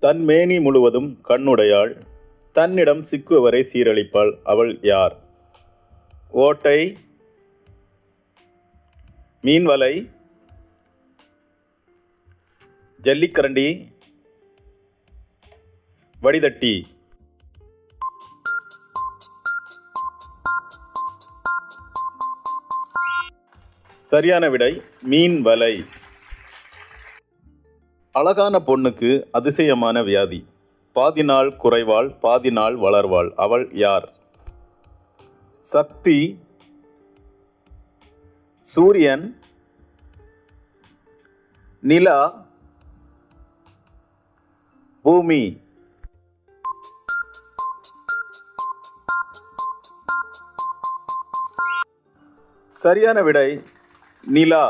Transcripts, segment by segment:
தன் மேனி முழுவதும் கண்ணுடையாள் தன்னிடம் சிக்குவரை சீரழிப்பாள் அவள் யார்? ஓட்டை மீன்வலை ஜல்லிக்கரண்டி வடிதட்டி. சரியான விடை மீன் வலை அழகான பொண்ணுக்கு அதிசயமான வியாதி. பாதி நாள் குறைவாள் பாதி நாள் வளர்வாள். அவள் யார்? சக்தி சூரியன் நிலா பூமி. சரியான விடை நிலா.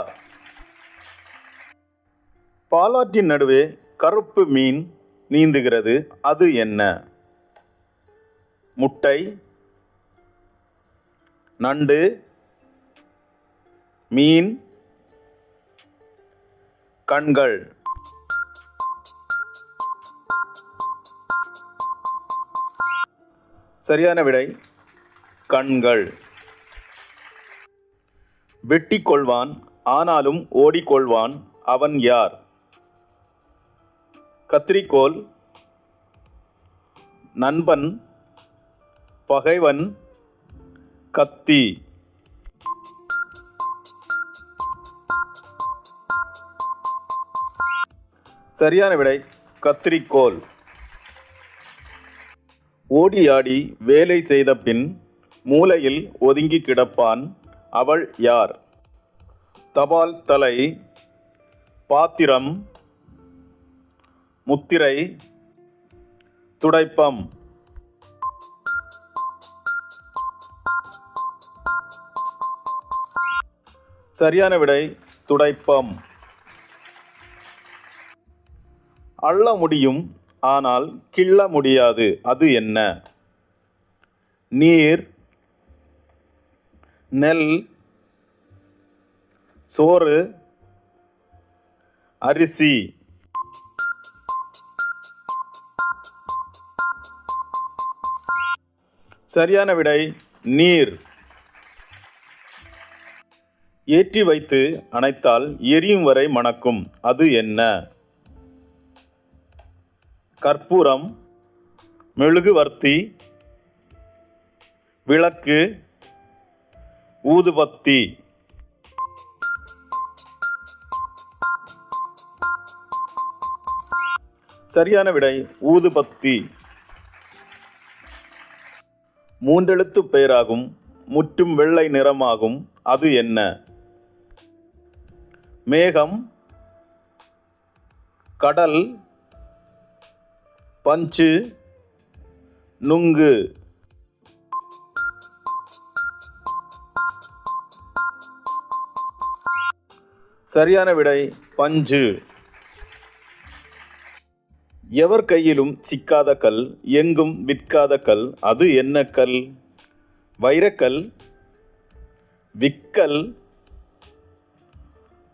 பாலாற்றின் நடுவே கருப்பு மீன் நீந்துகிறது. அது என்ன? முட்டை நண்டு மீன் கண்கள். சரியான விடை கண்கள். வெட்டி கொள்வான் ஆனாலும் ஓடிக்கொள்வான் அவன் யார்? கத்திரிக்கோல் நண்பன் பகைவன் கத்தி. சரியான விடை கத்திரிக்கோல். ஓடி ஆடி வேலை செய்த பின் மூலையில் ஒதுங்கி கிடப்பான் அவள் யார்? தபால் தலை பாத்திரம் முத்திரை துடைப்பம். சரியான விடை துடைப்பம். அள்ள முடியும் ஆனால் கிள்ள முடியாது. அது என்ன? நீர் நெல் சோறு அரிசி. சரியான விடை நீர். ஏற்றி வைத்து அணைத்தால் எரியும் வரை மணக்கும். அது என்ன? கற்பூரம் மெழுகுவர்த்தி விளக்கு ஊதுபத்தி. சரியான விடை ஊதுபத்தி. மூன்றெழுத்து பெயராகும் முற்றும் வெள்ளை நிறமாகும் அது என்ன? மேகம் கடல் பஞ்சு நுங்கு. சரியான விடை பஞ்சு. எவர் கையிலும் சிக்காத கல் எங்கும் விற்காத கல் அது என்ன கல்? வைரக்கல் விக்கல்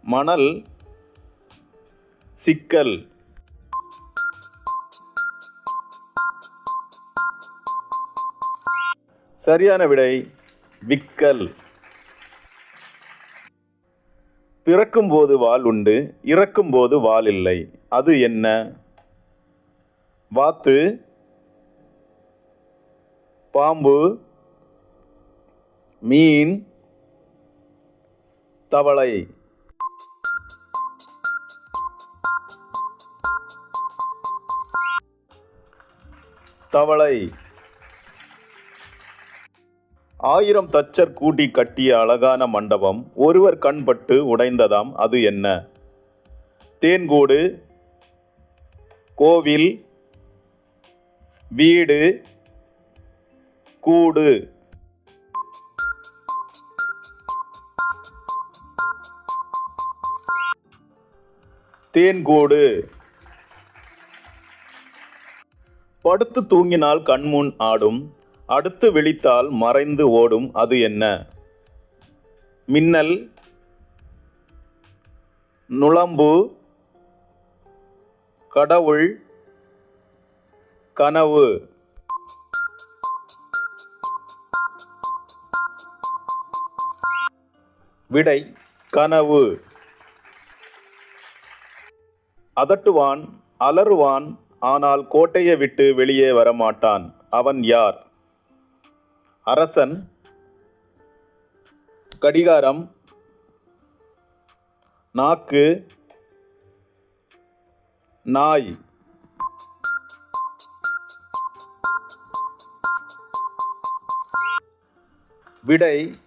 மணல் சிக்கல். சரியான விடை விக்கல். பிறக்கும்போது வால் உண்டு இறக்கும்போது வால் இல்லை அது என்ன? வாத்து பாம்பு மீன் தவளை. தவளை. ஆயிரம் தச்சர் கூட்டி கட்டிய அழகான மண்டபம் ஒருவர் கண்பட்டு உடைந்ததாம் அது என்ன? தேன்கூடு கோவில் வீடு கூடு. தேன்கூடு. படுத்து தூங்கினால் கண்முன் ஆடும் அடுத்து விழித்தால் மறைந்து ஓடும் அது என்ன? மின்னல் நுளம்பு கடவுள். கனவு. விடை கனவு. அதட்டுவான் அலறுவான் ஆனால் கோட்டையை விட்டு வெளியே வரமாட்டான். அவன் யார்? அரசன். கடிகாரம். நாக்கு. நாய். விடை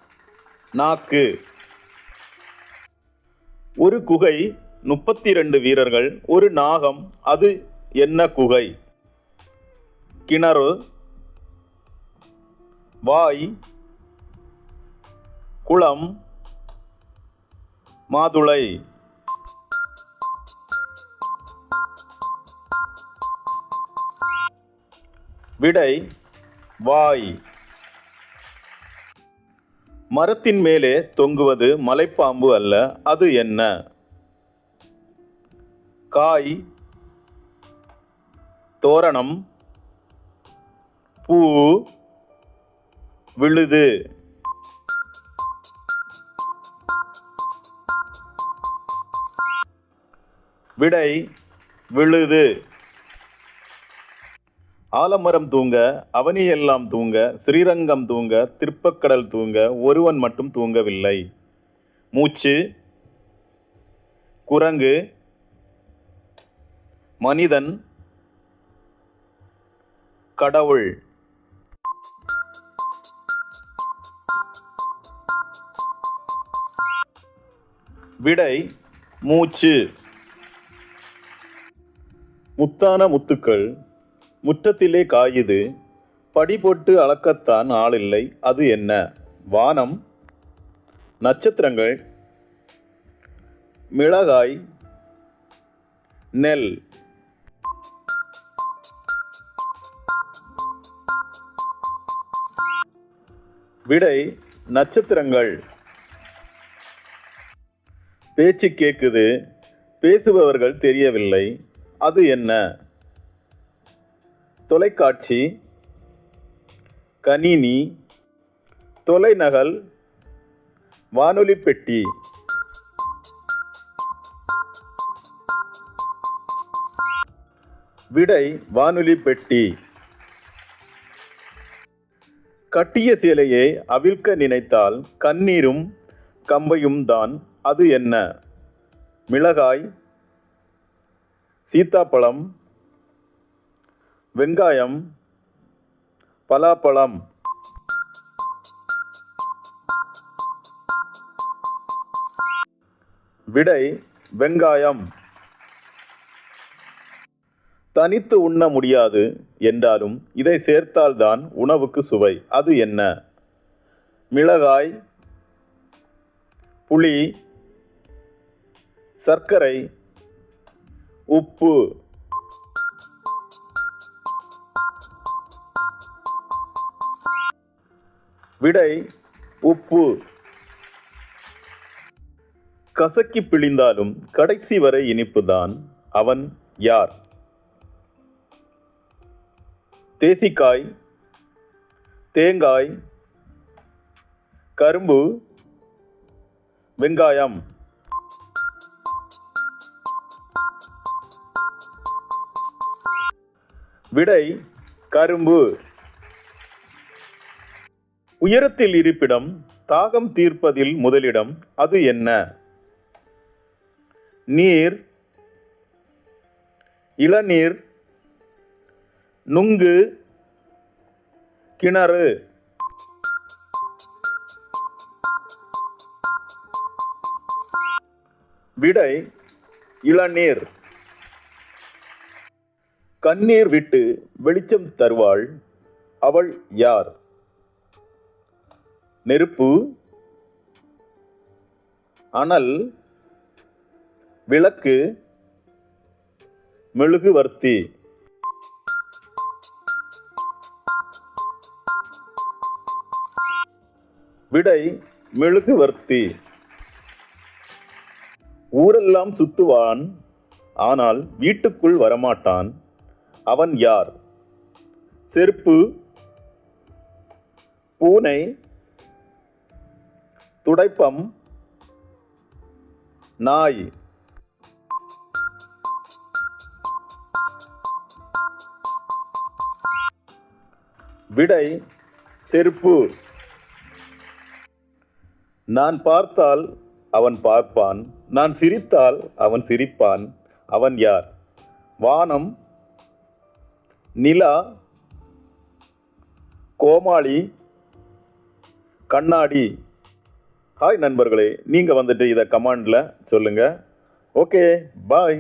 நாக்கு. ஒரு குகை முப்பத்தி ரெண்டு வீரர்கள் ஒரு நாகம் அது என்ன குகை? கிணறு வாய் குளம் மாதுளை. விடை வாய். மரத்தின் மேலே தொங்குவது மலைப்பாம்பு அல்ல அது என்ன? காய் தோரணம் பூ விழுது. விடை விழுது. ஆலமரம் தூங்க அவனியெல்லாம் தூங்க ஸ்ரீரங்கம் தூங்க திருப்பக்கடல் தூங்க ஒருவன் மட்டும் தூங்கவில்லை. மூச்சு குரங்கு மனிதன் கடவுள். விடை மூச்சு. முத்தான முத்துக்கள் முற்றத்திலே காயுது. படிபொட்டு அளக்கத்தான் ஆளில்லை. அது என்ன? வானம். நட்சத்திரங்கள். மிளகாய். நெல். விடை நட்சத்திரங்கள். பேச்சு கேட்குது பேசுபவர்கள் தெரியவில்லை. அது என்ன? தொலைக்காட்சி கணினி தொலைநகல் வானொலி பெட்டி. விடை வானொலி பெட்டி. கட்டிய சேலையை அவிழ்க்க நினைத்தால் கண்ணீரும் கம்பையும் தான். அது என்ன? மிளகாய் சீத்தாப்பழம் வெங்காயம் பலாப்பழம். விடை வெங்காயம். தனித்து உண்ண முடியாது என்றாலும் இதை சேர்த்தால்தான் உணவுக்கு சுவை. அது என்ன? மிளகாய் புளி சர்க்கரை உப்பு. விடை உப்பு. கசக்கி பிழிந்தாலும் கடைசி வரை இனிப்புதான். அவன் யார்? தேசிக்காய் தேங்காய் கரும்பு வெங்காயம். விடை கரும்பு. உயரத்தில் இருப்பிடம் தாகம் தீர்ப்பதில் முதலிடம் அது என்ன? நீர் இளநீர் நுங்கு கிணறு. விடை இளநீர். கண்ணீர் விட்டு வெளிச்சம் தருவாள் அவள் யார்? நெருப்பு. அனல். விளக்கு. மெழுகுவர்த்தி விடை மெழுகுவர்த்தி ஊரெல்லாம் சுத்துவான் ஆனால் வீட்டுக்குள் வரமாட்டான். அவன் யார்? செருப்பு. பூனை. துடைப்பம் நாய். விடை செருப்பு. நான் பார்த்தால் அவன் பார்ப்பான் நான் சிரித்தால் அவன் சிரிப்பான் அவன் யார்? வானம் நிலா கோமாளி கண்ணாடி. ஹாய் நண்பர்களே. நீங்கள் வந்துட்டு இதை கமாண்டில் சொல்லுங்கள் ஓகே பாய்